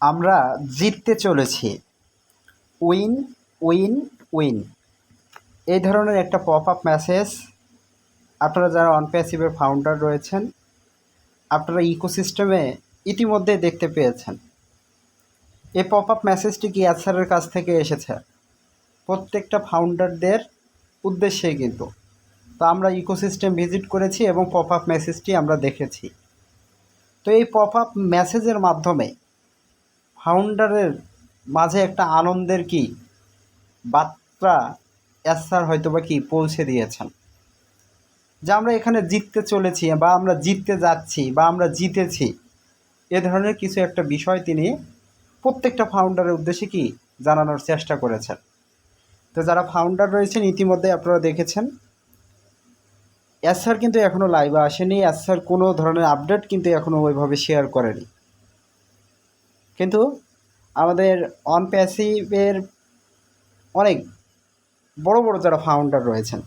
আমরা জিততে চলেছি। Win win win. এই ধরনের একটা পপ আপ মেসেজ আপনারা যারা অনপ্যাসিভের ফাউন্ডার রয়েছেন, আপনারা ইকোসিস্টেমে ইতিমধ্যে দেখতে পেয়েছেন। এই পপ আপ মেসেজটি কি অ্যাসারের কাছ থেকে এসেছে? প্রত্যেকটা ফাউন্ডারদের উদ্দেশ্যে কিন্তু। তো আমরা ইকোসিস্টেম ভিজিট করেছি এবং পপ আপ মেসেজটি আমরা দেখেছি। তো এই পপ আপ মেসেজের মাধ্যমে ফাউন্ডারের মাঝে একটা আনন্দের কি বার্তা এসার হয়তো বা কি পৌঁছে দিয়েছেন। যে আমরা এখানে জিততে চলেছি বা আমরা জিততে যাচ্ছি বা আমরা জিতেছি, এ ধরনের কিছু একটা বিষয় তিনি প্রত্যেকটা ফাউন্ডারের উদ্দেশ্যে কি জানানোর চেষ্টা করেছেন। তো যারা ফাউন্ডার রয়েছেন, ইতিমধ্যে আপনারা দেখেছেন, এসআর কিন্তু এখনও লাইভে আসেনি, এসআর কোনো ধরনের আপডেট কিন্তু এখনও ওইভাবে শেয়ার করেনি। কিন্তু আমাদের অন প্যাসিভের অনেক বড় বড় যারা ফাউন্ডার রয়েছেন,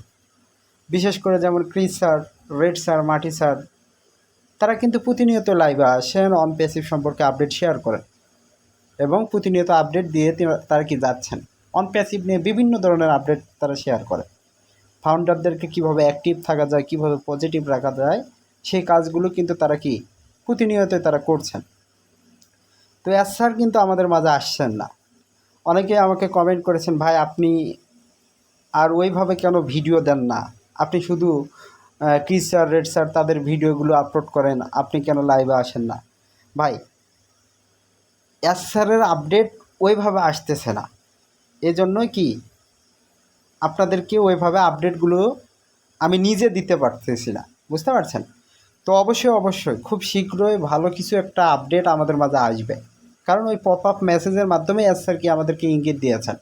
বিশেষ করে যেমন ক্রিস স্যার রেড স্যার মাটি স্যার তারা কিন্তু প্রতিনিয়ত লাইভে আসেন অন প্যাসিভ সম্পর্কে আপডেট শেয়ার করেন এবং প্রতিনিয়ত আপডেট দিয়ে তারা কি যাচ্ছেন। অন প্যাসিভ নিয়ে বিভিন্ন ধরনের আপডেট তারা শেয়ার করে। ফাউন্ডারদেরকে কীভাবে অ্যাক্টিভ থাকা যায়, কীভাবে পজিটিভ রাখা যায়, সেই কাজগুলো কিন্তু তারা কি প্রতিনিয়ত তারা করছেন। তো এস স্যার কিন্তু আমাদের মাঝে আসছেন না। অনেকে আমাকে কমেন্ট করেছেন, ভাই, আপনি আর ওইভাবে কেন ভিডিও দেন না? আপনি শুধু ক্রিস স্যার রেড স্যার তাদের ভিডিওগুলো আপলোড করেন, আপনি কেন লাইভে আসেন না? ভাই এস স্যারের আপডেট ওইভাবে আসতেছে না। এজন্যই কি আপনাদেরকে ওইভাবে আপডেটগুলো আমি নিজে দিতে পারতেছি না। বুঝতে পারছেন? তো অবশ্যই অবশ্যই। খুব শীঘ্রই ভালো কিছু একটা আপডেট আমাদের মাঝে আসবে। কারণ ওই পপ আপ মেসেজের মাধ্যমে এস স্যার কি আমাদেরকে ইঙ্গিত দিয়েছেন।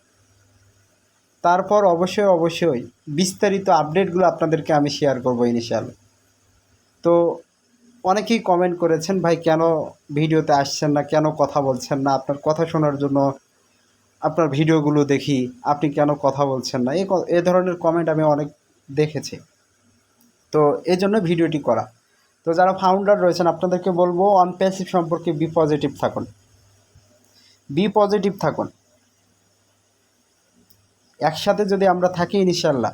তারপর অবশ্যই অবশ্যই বিস্তারিত আপডেটগুলো আপনাদেরকে আমি শেয়ার করব ইনিশিয়াল তো অনেকেই কমেন্ট করেছেন, ভাই, কেন ভিডিওতে আসছেন না? কেন কথা বলছেন না? আপনার কথা শোনার জন্য আপনার ভিডিওগুলো দেখি। আপনি কেন কথা বলছেন না? এ ধরনের কমেন্ট আমি অনেক দেখেছি। তো এই ভিডিওটি করা। তো যারা ফাউন্ডার রয়েছেন, আপনাদেরকে বলব অনপ্যাসিভ সম্পর্কে বি পজিটিভ থাকুন। বি পজিটিভ থাকুন। একসাথে যদি আমরা থাকি ইনশাল্লাহ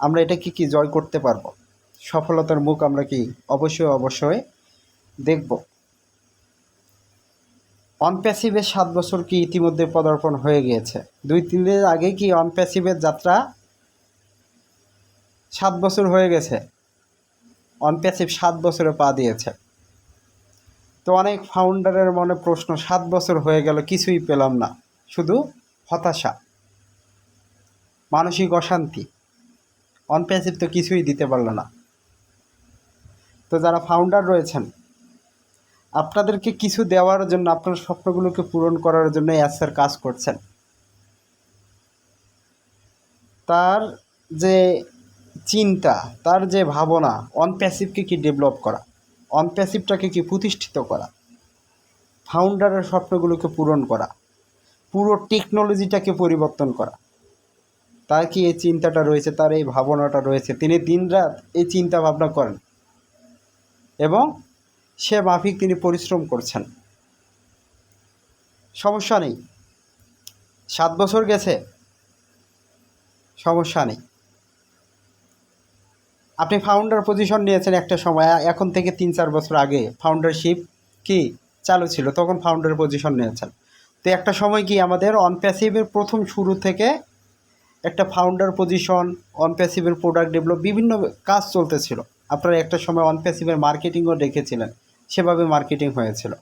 আমরা এটাকে কি জয় করতে পারব? সফলতার মুখ আমরা কি অবশ্যই অবশ্যই দেখব। অনপ্যাসিভের সাত বছর কি ইতিমধ্যে পদার্পণ হয়ে গিয়েছে? দুই, তিন দিন আগে কি অনপ্যাসিভের যাত্রা সাত বছর হয়ে গেছে? অনপ্যাসিভ সাত বছরে পা দিয়েছে। তো অনেক ফাউন্ডারের মনে প্রশ্ন, সাত বছর হয়ে গেল, কিছুই পেলাম না। শুধু হতাশা। মানসিক অশান্তি। অনপ্যাসিভ তো কিছুই দিতে পারল না। তো যারা ফাউন্ডার রয়েছেন, আপনাদেরকে কিছু দেওয়ার জন্য, আপনার স্বপ্নগুলোকে পূরণ করার জন্য অ্যাসার কাজ করছেন। তার যে চিন্তা, তার যে ভাবনা অনপ্যাসিভকে কি ডেভেলপ করা? অনপ্যাসিভটাকে কি প্রতিষ্ঠিত করা? ফাউন্ডারের স্বপ্নগুলোকে পূরণ করা? পুরো টেকনোলজিটাকে পরিবর্তন করা? তার কি এই চিন্তাটা রয়েছে, তার এই ভাবনাটা রয়েছে? তিনি দিনরাত এই চিন্তা ভাবনা করেন। এবং সে মাফিক তিনি পরিশ্রম করছেন। সমস্যা নেই। সাত বছর গেছে। সমস্যা নেই। আপনি ফাউন্ডার পজিশন নিয়েছেন একটা সময় এখন থেকে তিন চার বছর আগে ফাউন্ডারশিপ কি চালু ছিল, তখন ফাউন্ডার পজিশন নিয়েছেন। তো একটা সময় কি আমাদের অনপ্যাসিভের প্রথম শুরু থেকে একটা ফাউন্ডার পজিশন অনপ্যাসিভের প্রোডাক্ট ডেভেলপ বিভিন্ন কাজ চলতেছিল। আপনারা একটা সময় অনপ্যাসিভের মার্কেটিংও দেখেছিলেন, সেভাবে মার্কেটিং হয়েছিল।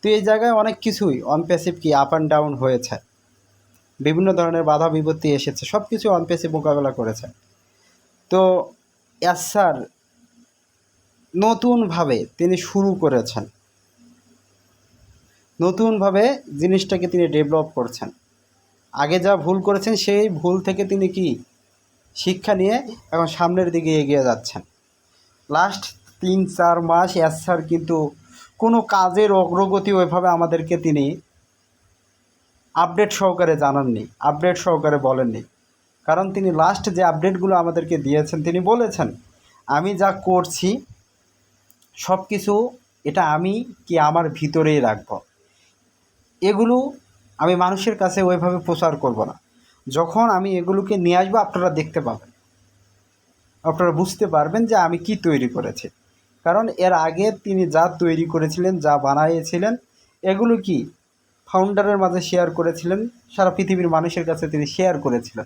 তো এই জায়গায় অনেক কিছুই অনপ্যাসিভ কি আপ অ্যান্ড ডাউন হয়েছে। বিভিন্ন ধরনের বাধা বিপত্তি এসেছে সব কিছু অনপ্যাসিভ মোকাবেলা করেছে। তো স্যার নতুনভাবে তিনি শুরু করেছেন। নতুনভাবে জিনিসটাকে তিনি ডেভেলপ করছেন। আগে যা ভুল করেছেন, সেই ভুল থেকে তিনি কি শিক্ষা নিয়ে এখন সামনের দিকে এগিয়ে যাচ্ছেন। লাস্ট তিন, চার মাস স্যার কিন্তু কোনো কাজের অগ্রগতি ওইভাবে আমাদেরকে তিনি আপডেট সহকারে জানাননি আপডেট সহকারে বলেননি। কারণ তিনি লাস্ট যে আপডেটগুলো আমাদেরকে দিয়েছেন, তিনি বলেছেন, আমি যা করছি সব কিছু এটা আমি কি আমার ভিতরেই রাখব? এগুলো আমি মানুষের কাছে ওইভাবে প্রচার করব না। যখন আমি এগুলোকে নিয়ে আসব, আপনারা দেখতে পাবেন। আপনারা বুঝতে পারবেন যে আমি কি তৈরি করেছি। কারণ এর আগে তিনি যা তৈরি করেছিলেন, যা বানিয়েছিলেন, এগুলো কি? ফাউন্ডারের মাঝে শেয়ার করেছিলেন, সারা পৃথিবীর মানুষের কাছে তিনি শেয়ার করেছিলেন।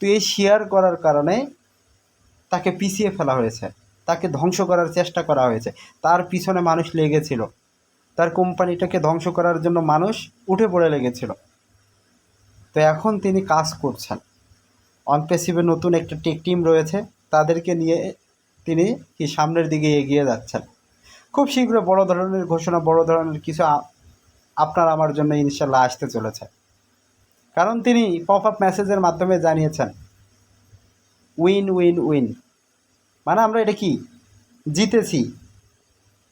তো এই শেয়ার করার কারণে তাকে পিছিয়ে ফেলা হয়েছে। তাকে ধ্বংস করার চেষ্টা করা হয়েছে। তার পিছনে মানুষ লেগেছিল। তার কোম্পানিটাকে ধ্বংস করার জন্য মানুষ উঠে পড়ে লেগেছিল। তো এখন তিনি কাজ করছেন। অনপেসিভে নতুন একটা টেক টিম রয়েছে। তাদেরকে নিয়ে তিনি কি সামনের দিকে এগিয়ে যাচ্ছেন। খুব শীঘ্র বড় ধরনের ঘোষণা, বড় ধরনের কিছু আপনার আমার জন্য ইনশাল্লাহ আসতে চলেছে। কারণ তিনি পপ আপ মেসেজের মাধ্যমে জানিয়েছেন। উইন উইন উইন মানে আমরা এটা কি? জিতেছি।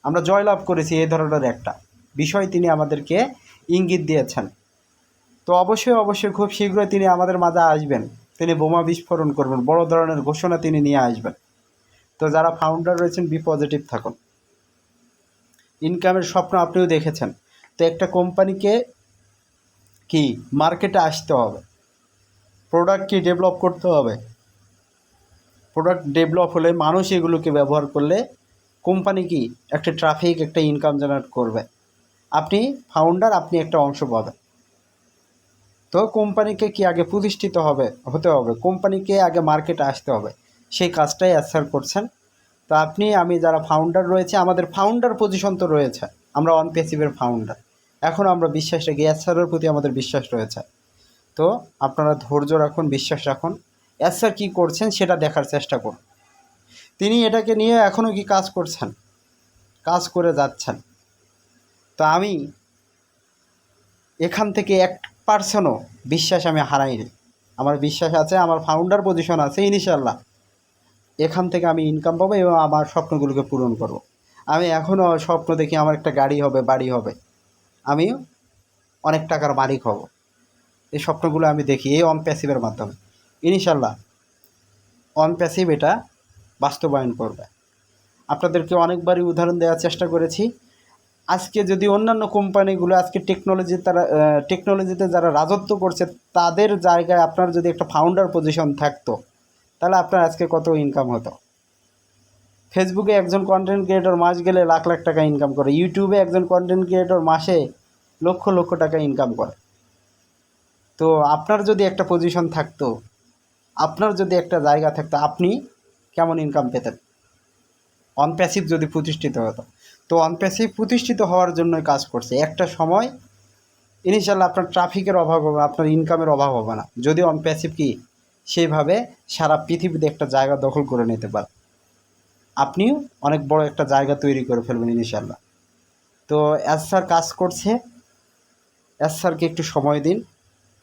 আমরা জয়লাভ করেছি এই ধরনের একটা। বিষয় তিনি আমাদেরকে ইঙ্গিত দিয়েছেন। তো অবশ্যই অবশ্যই খুব শীঘ্রই তিনি আমাদের মাঝে আসবেন। তিনি বোমা বিস্ফোরণ করবেন। বড় ধরনের ঘোষণা তিনি নিয়ে আসবেন। তো যারা ফাউন্ডার রয়েছেন বি পজিটিভ থাকুন। ইনকামের স্বপ্ন আপনিও দেখেছেন। তো একটা কোম্পানিকে কি? মার্কেটে আসতে হবে। প্রোডাক্ট কি ডেভেলপ করতে হবে? প্রোডাক্ট ডেভেলপ হলে মানুষ এগুলোকে ব্যবহার করলে কোম্পানি কি? একটা ট্রাফিক একটা ইনকাম জেনারেট করবে। আপনি ফাউন্ডার আপনি একটা অংশ পাবেন তো কোম্পানিকে কি আগে প্রতিষ্ঠিত হবে? হতে হবে। কোম্পানিকে আগে মার্কেটে আসতে হবে। সেই কাজটাই অ্যাসার করছেন। তো আপনি, আমি যারা ফাউন্ডার রয়েছে, আমাদের ফাউন্ডার পজিশন তো রয়েছে। আমরা অনপেসিভের ফাউন্ডার এখন আমরা বিশ্বাস রাখি অ্যাসারের প্রতি আমাদের বিশ্বাস রয়েছে। তো আপনারা ধৈর্য রাখুন, বিশ্বাস রাখুন। অ্যাসার কী করছেন সেটা দেখার চেষ্টা করুন। তিনি এটাকে নিয়ে এখনও কি কাজ করছেন? কাজ করে যাচ্ছেন। তো আমি এখান থেকে এক পার্সেন্টও বিশ্বাস আমি হারাইনি। আমার বিশ্বাস আছে, আমার ফাউন্ডার পজিশন আছে ইনশাল্লাহ এখান থেকে আমি ইনকাম পাবো এবং আমার স্বপ্নগুলোকে পূরণ করব। আমি এখনও স্বপ্ন দেখি আমার একটা গাড়ি হবে, বাড়ি হবে। আমি অনেক টাকার মালিক হব। এই স্বপ্নগুলো আমি দেখি, এই অন প্যাসিভের মাধ্যমে। ইনশাল্লাহ অন প্যাসিভ এটা বাস্তবায়ন করবে। আপনাদেরকে অনেকবারই উদাহরণ দেওয়ার চেষ্টা করেছি। আজকে যদি অন্যান্য কোম্পানিগুলো, আজকে টেকনোলজি তারা টেকনোলজিতে যারা রাজত্ব করছে, তাদের জায়গায় আপনার যদি একটা ফাউন্ডার পজিশন থাকতো, তাহলে আপনার আজকে কত ইনকাম হতো? ফেসবুকে একজন কন্টেন্ট ক্রিয়েটর মাস গেলে লাখ লাখ টাকা ইনকাম করে। ইউটিউবে একজন কন্টেন্ট ক্রিয়েটর মাসে লক্ষ লক্ষ টাকা ইনকাম করে। তো আপনার যদি একটা পজিশন থাকতো, আপনার যদি একটা জায়গা থাকতো, আপনি কেমন ইনকাম পেতেন? অনপ্যাসিভ যদি প্রতিষ্ঠিত হতো। তো অনপ্যাসিভ প্রতিষ্ঠিত হওয়ার জন্যই কাজ করছে। একটা সময় ইনিশিয়াল আপনার ট্রাফিকের অভাব হবে, আপনার ইনকামের অভাব হবে না। যদি অনপ্যাসিভ কি, সেইভাবে সারা পৃথিবীতে একটা জায়গা দখল করে নিতে পারে। আপনিও অনেক বড় একটা জায়গা তৈরি করে ফেলবেন ইনশাল্লাহ তো এস স্যার কাজ করছে এস স্যারকে একটু সময় দিন।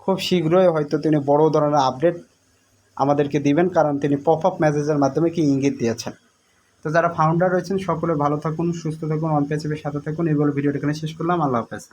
খুব শীঘ্রই হয়তো তিনি বড় ধরনের আপডেট আমাদেরকে দিবেন, কারণ তিনি পপ আপ মেসেজের মাধ্যমে কি ইঙ্গিত দিয়েছেন। তো যারা ফাউন্ডার রয়েছেন, সকলে ভালো থাকুন, সুস্থ থাকুন অন পেজের সাথে থাকুন। এই বলে ভিডিওটা এখানে শেষ করলাম। আল্লাহ হাফেজ।